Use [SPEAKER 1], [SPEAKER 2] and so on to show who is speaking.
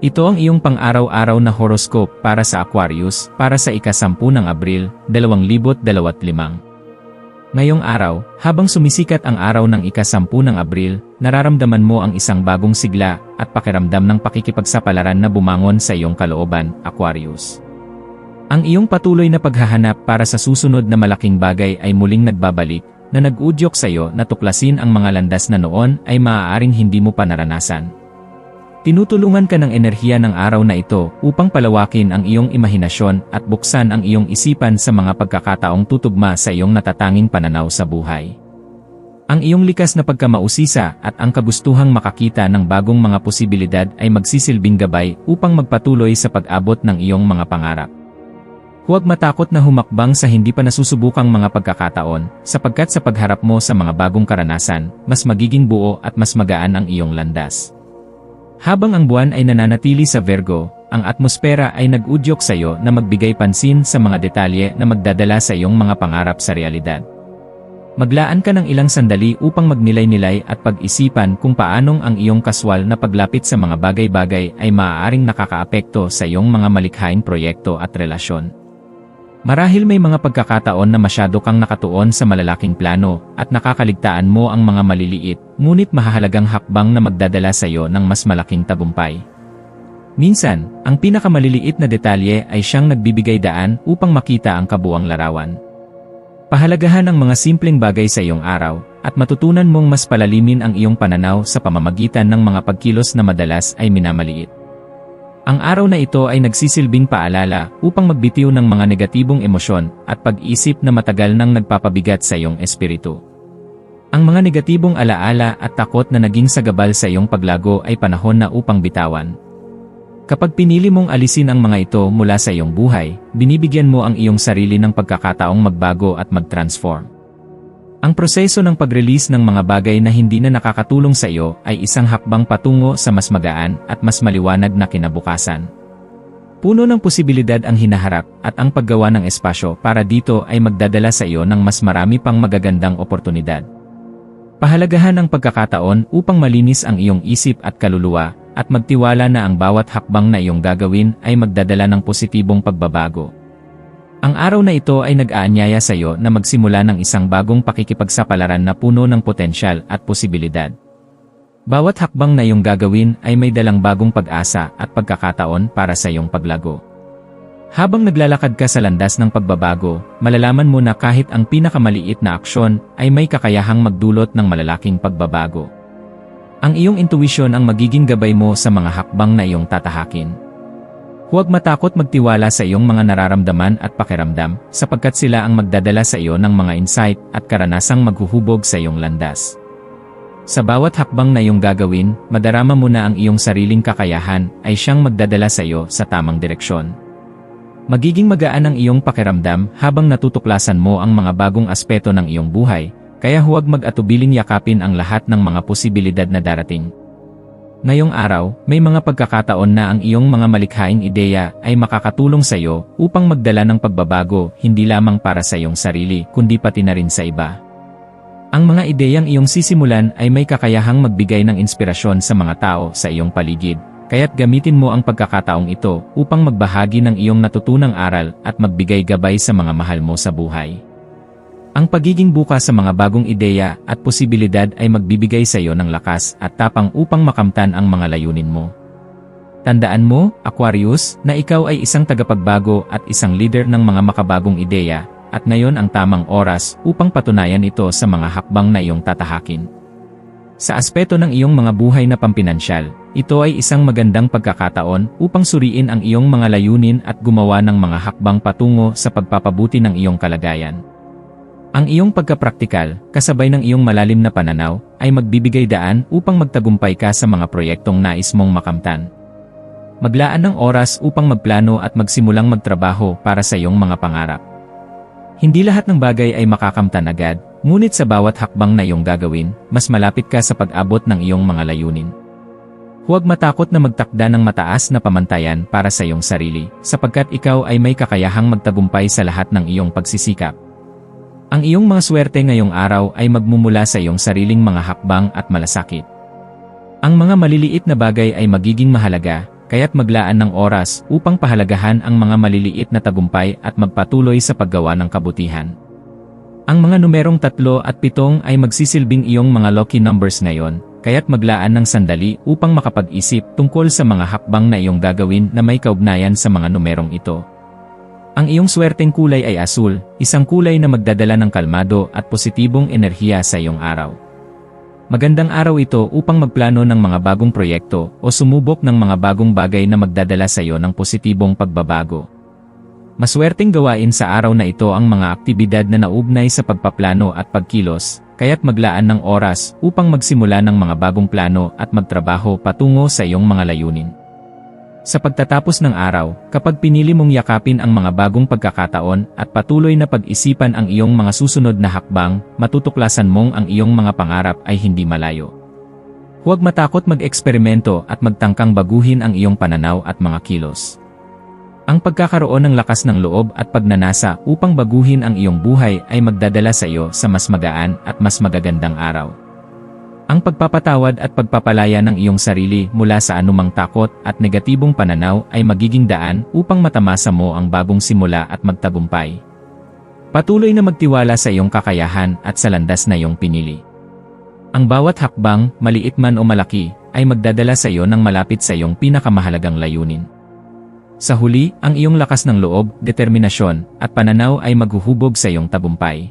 [SPEAKER 1] Ito ang iyong pang-araw-araw na horoscope para sa Aquarius para sa ikasampu ng Abril, 2025. Ngayong araw, habang sumisikat ang araw ng ikasampu ng Abril, nararamdaman mo ang isang bagong sigla at pakiramdam ng pakikipagsapalaran na bumangon sa iyong kalooban, Aquarius. Ang iyong patuloy na paghahanap para sa susunod na malaking bagay ay muling nagbabalik, na nag-udyok sa iyo na tuklasin ang mga landas na noon ay maaaring hindi mo pa naranasan. Tinutulungan ka ng enerhiya ng araw na ito upang palawakin ang iyong imahinasyon at buksan ang iyong isipan sa mga pagkakataong tutugma sa iyong natatanging pananaw sa buhay. Ang iyong likas na pagkamausisa at ang kagustuhang makakita ng bagong mga posibilidad ay magsisilbing gabay upang magpatuloy sa pag-abot ng iyong mga pangarap. Huwag matakot na humakbang sa hindi pa nasusubukang mga pagkakataon, sapagkat sa pagharap mo sa mga bagong karanasan, mas magiging buo at mas magaan ang iyong landas. Habang ang buwan ay nananatili sa Virgo, ang atmosfera ay nag-udyok sa iyo na magbigay pansin sa mga detalye na magdadala sa iyong mga pangarap sa realidad. Maglaan ka ng ilang sandali upang magnilay-nilay at pag-isipan kung paanong ang iyong kaswal na paglapit sa mga bagay-bagay ay maaaring nakakaapekto sa iyong mga malikhaing proyekto at relasyon. Marahil may mga pagkakataon na masyado kang nakatuon sa malalaking plano at nakakaligtaan mo ang mga maliliit, ngunit mahahalagang hakbang na magdadala sa iyo ng mas malaking tagumpay. Minsan, ang pinakamaliliit na detalye ay siyang nagbibigay daan upang makita ang kabuang larawan. Pahalagahan ang mga simpleng bagay sa iyong araw, at matutunan mong mas palalimin ang iyong pananaw sa pamamagitan ng mga pagkilos na madalas ay minamaliit. Ang araw na ito ay nagsisilbing paalala upang magbitiw ng mga negatibong emosyon at pag-isip na matagal nang nagpapabigat sa iyong espiritu. Ang mga negatibong alaala at takot na naging sagabal sa iyong paglago ay panahon na upang bitawan. Kapag pinili mong alisin ang mga ito mula sa iyong buhay, binibigyan mo ang iyong sarili ng pagkakataong magbago at mag-transform. Ang proseso ng pag-release ng mga bagay na hindi na nakakatulong sa iyo ay isang hakbang patungo sa mas magaan at mas maliwanag na kinabukasan. Puno ng posibilidad ang hinaharap at ang paggawa ng espasyo para dito ay magdadala sa iyo ng mas marami pang magagandang oportunidad. Pahalagahan ang pagkakataon upang malinis ang iyong isip at kaluluwa at magtiwala na ang bawat hakbang na iyong gagawin ay magdadala ng positibong pagbabago. Ang araw na ito ay nag-aanyaya sa iyo na magsimula ng isang bagong pakikipagsapalaran na puno ng potensyal at posibilidad. Bawat hakbang na iyong gagawin ay may dalang bagong pag-asa at pagkakataon para sa iyong paglago. Habang naglalakad ka sa landas ng pagbabago, malalaman mo na kahit ang pinakamaliit na aksyon ay may kakayahang magdulot ng malalaking pagbabago. Ang iyong intuwisyon ang magiging gabay mo sa mga hakbang na iyong tatahakin. Huwag matakot magtiwala sa iyong mga nararamdaman at pakiramdam, sapagkat sila ang magdadala sa iyo ng mga insight at karanasang maghuhubog sa iyong landas. Sa bawat hakbang na iyong gagawin, madarama mo na ang iyong sariling kakayahan ay siyang magdadala sa iyo sa tamang direksyon. Magiging magaan ang iyong pakiramdam habang natutuklasan mo ang mga bagong aspeto ng iyong buhay, kaya huwag mag-atubiling yakapin ang lahat ng mga posibilidad na darating. Ngayong araw, may mga pagkakataon na ang iyong mga malikhaing ideya ay makakatulong sa iyo upang magdala ng pagbabago hindi lamang para sa iyong sarili kundi pati na rin sa iba. Ang mga ideyang iyong sisimulan ay may kakayahang magbigay ng inspirasyon sa mga tao sa iyong paligid, kaya't gamitin mo ang pagkakataong ito upang magbahagi ng iyong natutunang aral at magbigay gabay sa mga mahal mo sa buhay. Ang pagiging bukas sa mga bagong ideya at posibilidad ay magbibigay sa iyo ng lakas at tapang upang makamtan ang mga layunin mo. Tandaan mo, Aquarius, na ikaw ay isang tagapagbago at isang leader ng mga makabagong ideya, at ngayon ang tamang oras upang patunayan ito sa mga hakbang na iyong tatahakin. Sa aspeto ng iyong mga buhay na pampinansyal, ito ay isang magandang pagkakataon upang suriin ang iyong mga layunin at gumawa ng mga hakbang patungo sa pagpapabuti ng iyong kalagayan. Ang iyong pagkapraktikal, kasabay ng iyong malalim na pananaw, ay magbibigay daan upang magtagumpay ka sa mga proyektong nais mong makamtan. Maglaan ng oras upang magplano at magsimulang magtrabaho para sa iyong mga pangarap. Hindi lahat ng bagay ay makakamtan agad, ngunit sa bawat hakbang na iyong gagawin, mas malapit ka sa pag-abot ng iyong mga layunin. Huwag matakot na magtakda ng mataas na pamantayan para sa iyong sarili, sapagkat ikaw ay may kakayahang magtagumpay sa lahat ng iyong pagsisikap. Ang iyong mga swerte ngayong araw ay magmumula sa iyong sariling mga hakbang at malasakit. Ang mga maliliit na bagay ay magiging mahalaga, kaya't maglaan ng oras upang pahalagahan ang mga maliliit na tagumpay at magpatuloy sa paggawa ng kabutihan. Ang mga numerong tatlo at pitong ay magsisilbing iyong mga lucky numbers ngayon, kaya't maglaan ng sandali upang makapag-isip tungkol sa mga hakbang na iyong gagawin na may kaugnayan sa mga numerong ito. Ang iyong swerteng kulay ay asul, isang kulay na magdadala ng kalmado at positibong enerhiya sa iyong araw. Magandang araw ito upang magplano ng mga bagong proyekto o sumubok ng mga bagong bagay na magdadala sa iyo ng positibong pagbabago. Maswerteng gawain sa araw na ito ang mga aktibidad na naugnay sa pagpaplano at pagkilos, kaya't maglaan ng oras upang magsimula ng mga bagong plano at magtrabaho patungo sa iyong mga layunin. Sa pagtatapos ng araw, kapag pinili mong yakapin ang mga bagong pagkakataon at patuloy na pag-isipan ang iyong mga susunod na hakbang, matutuklasan mong ang iyong mga pangarap ay hindi malayo. Huwag matakot mag-eksperimento at magtangkang baguhin ang iyong pananaw at mga kilos. Ang pagkakaroon ng lakas ng loob at pagnanasa upang baguhin ang iyong buhay ay magdadala sa iyo sa mas magaan at mas magagandang araw. Ang pagpapatawad at pagpapalaya ng iyong sarili mula sa anumang takot at negatibong pananaw ay magiging daan upang matamasa mo ang bagong simula at magtagumpay. Patuloy na magtiwala sa iyong kakayahan at sa landas na iyong pinili. Ang bawat hakbang, maliit man o malaki, ay magdadala sa iyo ng malapit sa iyong pinakamahalagang layunin. Sa huli, ang iyong lakas ng loob, determinasyon, at pananaw ay maghuhubog sa iyong tagumpay.